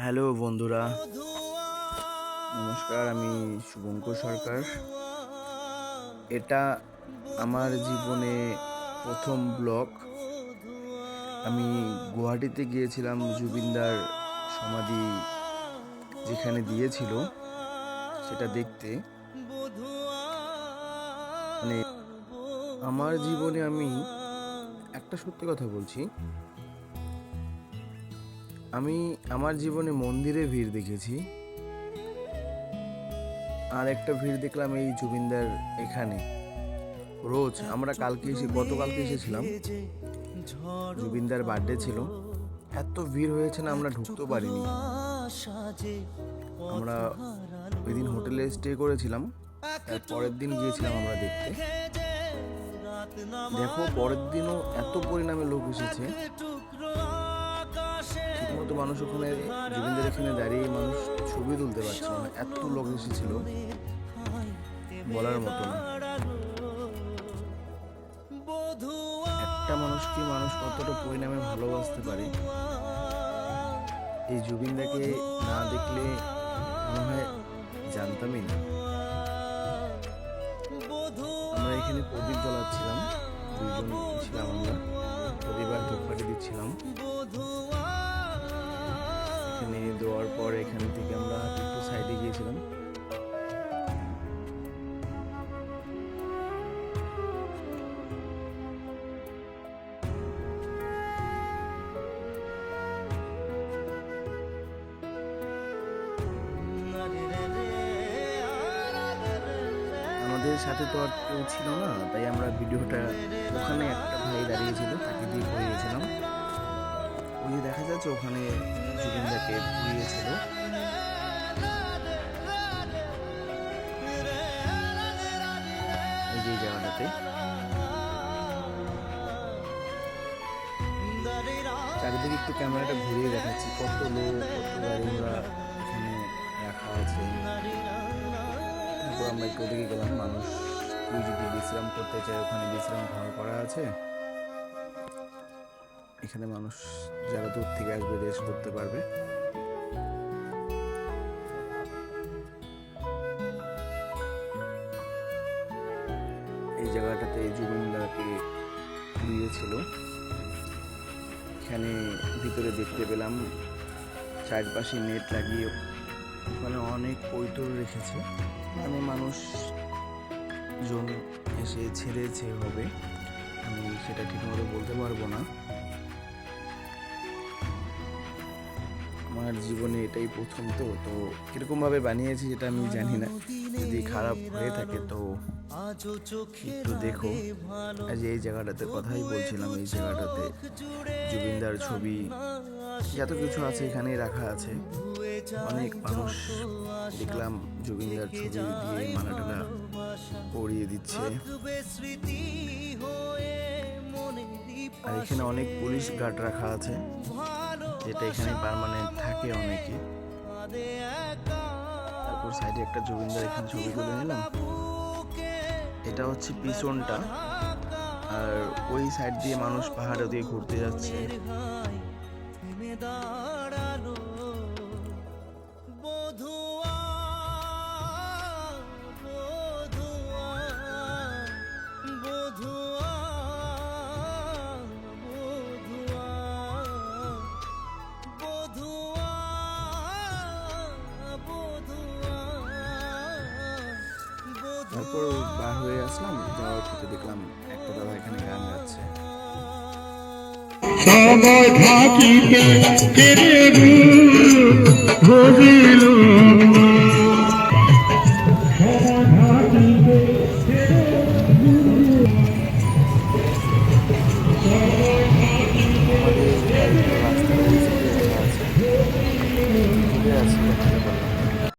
Hello বন্ধুরা। নমস্কার, আমি শুভঙ্কর সরকার। এটা আমার জীবনে প্রথম ব্লগ। আমি গুয়াহাটিতে গিয়েছিলাম জুবিনদার সমাধি যেখানে দিয়েছিল, সেটা দেখতে। মানে আমার জীবনে আমি একটা সত্যি কথা বলছি আমি আমার জীবনে মন্দিরে ভিড় দেখেছি। আর একটা ভিড় দেখলাম এই জুবিনদার এখানে। রোজ আমরা কালকে এসে, গতকালকে এসেছিলাম। জুবিনদার বার্থডে ছিল। এত ভিড় হয়েছে না আমরা ঢুকতেও পারিনি। আমরা ওই দিন হোটেলে স্টে করেছিলাম। তার পরের দিন গিয়েছিলাম আমরা দেখতে। দেখো, পরের দিনও এত পরিণামে লোক এসেছে। ঠিকমতো মানুষ ওখানে, জুবিনদের এখানে দাঁড়িয়ে মানুষ ছবি তুলতে পারছে না। এত লোক এসেছিল বলার মতো একটা মানুষকে মানুষ কতটা পরিণামে ভালোবাসতে পারে, এই জুবিনদাকে না দেখলে মনে হয় জানতামই না। আমরা এখানে প্রদীপ জ্বালাচ্ছিলাম, দুইজন ছিলাম আমরা। আমাদের সাথে তো আর কেউ ছিল না, তাই আমরা ভিডিওটা ওখানে একটা ভাই দাঁড়িয়েছিল, তাকে দিয়ে করিয়েছিলাম ওই যে দেখা যাচ্ছে ওখানে জুবিনদাকে ঘুরিয়েছিল। এই জায়গাটাতে। চারিদিকে একটু ক্যামেরাটা ঘুরিয়ে দেখাচ্ছি, কত লোক, কত গাড়ি ঘোড়া এখানে রাখা আছে। তারপর আমরা একটু ওদিকে গেলাম, মানুষ কেউ যদি বিশ্রাম করতে চায়, ওখানে বিশ্রাম ঘর করা আছে। এখানে মানুষ যারা দূর থেকে আসবে রেস্ট করতে পারবে। এই জায়গাটাতে জুবিনদাকে দিয়েছিল। এখানে ভিতরে দেখতে পেলাম, চারপাশে নেট লাগিয়ে ওখানে অনেক কৈতর রেখেছে। মানে মানুষ জন এসে ছেড়েছে হবে আমি সেটা ঠিকমতো বলতে পারব না। আমার জীবনে এটাই প্রথম তো তো কীরকম ভাবে বানিয়েছি যেটা আমি জানি না। যদি খারাপ হয়ে থাকে তো একটু দেখো। আজ এই জায়গাটাতে কথাই বলছিলাম, এই জায়গাটাতে জুবিনদার ছবি, যত কিছু আছে এখানেই রাখা আছে। অনেক মানুষ দেখলাম জুবিনদার ছবি দিয়ে মালাটালা পরিয়ে দিচ্ছে। আর এখানে অনেক পুলিশ গার্ড রাখা আছে। যেটা এখানে পারমানেন্ট থাকে অনেকে। তারপর সাইডে একটা জুবিনদার এখানে ছবি তুলে নিলাম। এটা হচ্ছে পিছনটা। আর ওই সাইড দিয়ে মানুষ পাহাড়ে দিয়ে ঘুরতে যাচ্ছে। তারপর বার হয়ে আসলাম যাওয়ার পথে দেখলাম একটা দাদা এখানে গান গাচ্ছে। থাকিতে